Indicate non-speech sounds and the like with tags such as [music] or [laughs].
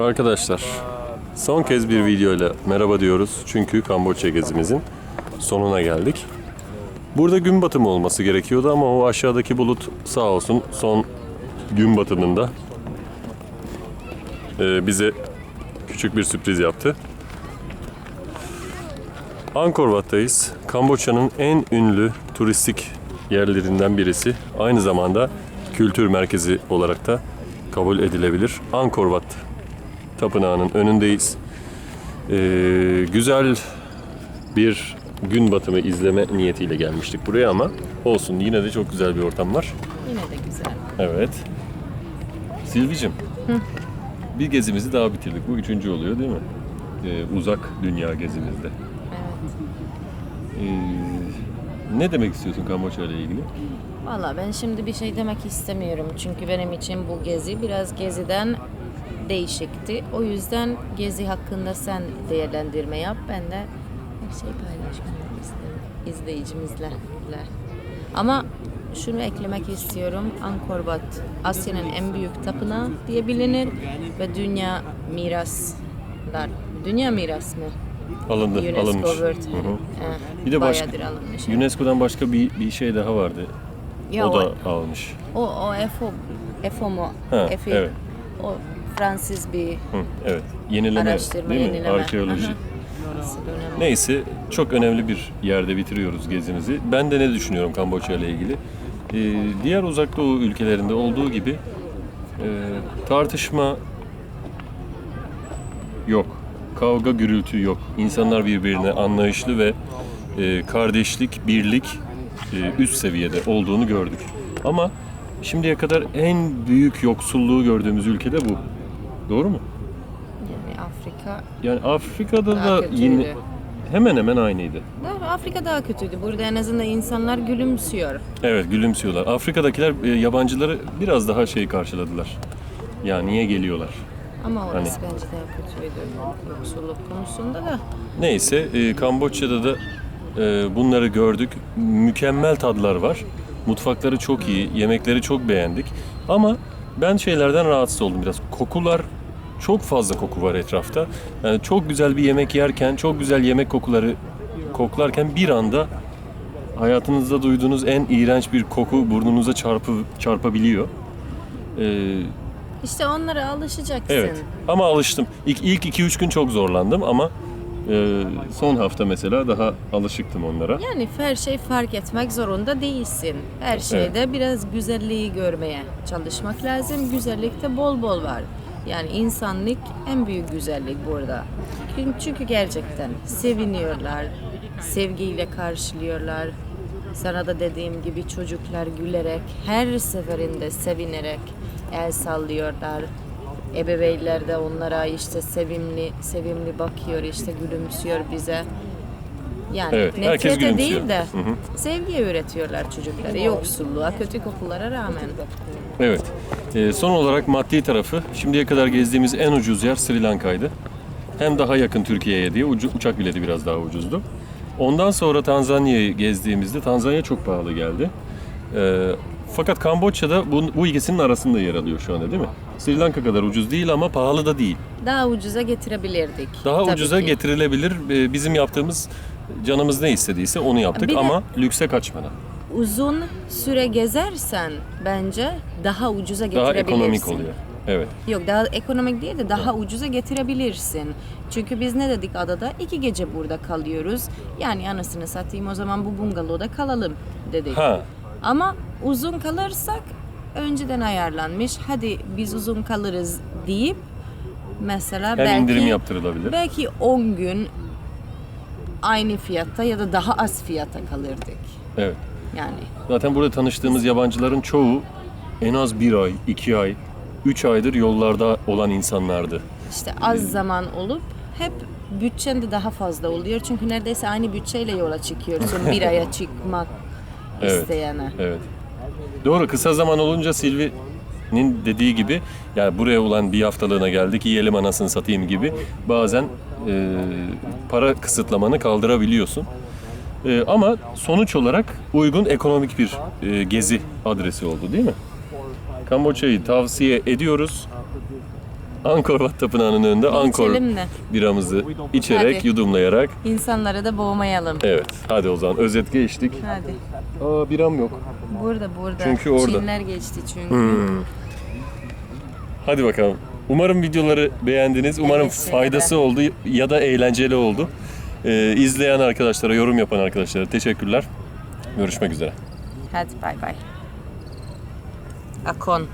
Arkadaşlar son kez bir videoyla merhaba diyoruz. Çünkü Kamboçya gezimizin sonuna geldik. Burada gün batımı olması gerekiyordu ama o aşağıdaki bulut sağ olsun son gün batımında e, bize küçük bir sürpriz yaptı. Angkor Wat'tayız. Kamboçya'nın en ünlü turistik yerlerinden birisi. Aynı zamanda kültür merkezi olarak da kabul edilebilir. Angkor Wat Tapınağı'nın önündeyiz. Ee, güzel bir gün batımı izleme niyetiyle gelmiştik buraya ama olsun yine de çok güzel bir ortam var. Yine de güzel. Evet. Silvi'cim. Bir gezimizi daha bitirdik. Bu üçüncü oluyor değil mi? Ee, uzak dünya gezimizde. Evet. Ee, ne demek istiyorsun Kamboçya ile ilgili? Valla ben şimdi bir şey demek istemiyorum. Çünkü benim için bu gezi biraz geziden değişikti. O yüzden gezi hakkında sen değerlendirme yap. Ben de bir şey paylaşmak istedim izleyicimizle. Ama şunu eklemek istiyorum. Angkor Wat Asya'nın en büyük tapınağı diye bilinir ve dünya miraslar. Dünya miras mı? Alındı, UNESCO alınmış. World Hı hı. eh, Bir de başka- alınmış. UNESCO'dan başka bir, bir şey daha vardı. Ya o da almış. O, o EFO, EFO mu? Ha, EFI. evet. O Fransız bir Hı, evet. Yenileme, araştırma, değil mi? yenileme. Arkeoloji. Aha. Neyse çok önemli bir yerde bitiriyoruz gezimizi. Ben de ne düşünüyorum Kamboçya ile ilgili? Ee, diğer uzak doğu ülkelerinde olduğu gibi e, tartışma yok. Kavga gürültü yok. İnsanlar birbirine anlayışlı ve e, kardeşlik, birlik e, üst seviyede olduğunu gördük. Ama şimdiye kadar en büyük yoksulluğu gördüğümüz ülke de bu. Doğru mu? Yani Afrika Yani Afrika'da Daha da kötüydü. yine hemen hemen aynıydı. daha, Afrika daha kötüydü. Burada en azından insanlar gülümsüyor. Evet gülümsüyorlar. Afrika'dakiler e, yabancıları biraz daha şey karşıladılar. Ya niye geliyorlar? Ama orası Hani- bence daha kötüydü. Yoksulluk konusunda da. Neyse e, Kamboçya'da da e, bunları gördük. Mükemmel tadlar var. Mutfakları çok iyi, yemekleri çok beğendik. Ama ben şeylerden rahatsız oldum biraz. Kokular çok fazla koku var etrafta. Yani çok güzel bir yemek yerken, çok güzel yemek kokuları koklarken bir anda hayatınızda duyduğunuz en iğrenç bir koku burnunuza çarpı çarpabiliyor. Ee, İşte onlara alışacaksın. Evet. Ama alıştım. İlk, ilk 2-3 gün çok zorlandım ama e, son hafta mesela daha alışıktım onlara. Yani her şey fark etmek zorunda değilsin. Her şeyde biraz güzelliği görmeye çalışmak lazım. Güzellikte bol bol var. Yani insanlık en büyük güzellik burada. Çünkü- gerçekten seviniyorlar, sevgiyle karşılıyorlar. Sana da dediğim gibi çocuklar gülerek, her seferinde sevinerek el sallıyorlar. Ebeveynler de onlara işte sevimli sevimli bakıyor, işte gülümsüyor bize. Yani Evet, herkes nefrete gülümsüyor. değil de Hı hı. sevgi öğretiyorlar çocuklara. Yoksulluğa, kötü kokulara rağmen. Evet. E, son olarak maddi tarafı şimdiye kadar gezdiğimiz en ucuz yer Sri Lanka'ydı. Hem daha yakın Türkiye'ye diye ucu- uçak bileti biraz daha ucuzdu. Ondan sonra Tanzanya'yı gezdiğimizde Tanzanya çok pahalı geldi. E, fakat Kamboçya'da bu, bu ikisinin arasında yer alıyor şu anda değil mi? Sri Lanka kadar ucuz değil ama pahalı da değil. Daha ucuza getirebilirdik. Daha tabii ucuza ki. getirilebilir. Ee, Bizim yaptığımız canımız ne istediyse onu yaptık Bir de- ama lükse kaçmadan. Uzun süre gezersen bence daha ucuza Daha getirebilirsin. ekonomik oluyor. Evet. Yok daha ekonomik değil de daha ucuza getirebilirsin. Çünkü biz ne dedik adada? iki gece burada kalıyoruz. Yani anasını satayım o zaman bu bungalovda kalalım dedik. Ha. Ama uzun kalırsak önceden ayarlanmış. Hadi biz uzun kalırız deyip mesela Hem belki indirim yaptırılabilir. belki 10 gün aynı fiyatta ya da daha az fiyata kalırdık. Evet. Yani Zaten burada tanıştığımız yabancıların çoğu en az bir ay, iki ay, üç aydır yollarda olan insanlardı. işte az zaman olup hep bütçen de daha fazla oluyor. Çünkü neredeyse aynı bütçeyle yola çıkıyorsun [laughs] bir aya çıkmak Evet. isteyene. Evet. Doğru kısa zaman olunca Silvi'nin dediği gibi yani buraya olan bir haftalığına geldik yiyelim anasını satayım gibi bazen e, para kısıtlamanı kaldırabiliyorsun. E, ama sonuç olarak uygun ekonomik bir e, gezi adresi oldu değil mi? Kamboçya'yı tavsiye ediyoruz. Angkor Wat Tapınağı'nın önünde Angkor de. biramızı içerek, Hadi. yudumlayarak. İnsanları da boğmayalım. Evet, hadi o zaman özet geçtik. Hadi. Aa biram yok. Burada burada. Çünkü orada. Çinler geçti çünkü. Hmm. Hadi bakalım. Umarım videoları beğendiniz. Umarım Evet, faydası oldu ya da eğlenceli oldu. Ee, izleyen arkadaşlara, yorum yapan arkadaşlara teşekkürler. Görüşmek üzere. Hadi bay bay. Akon.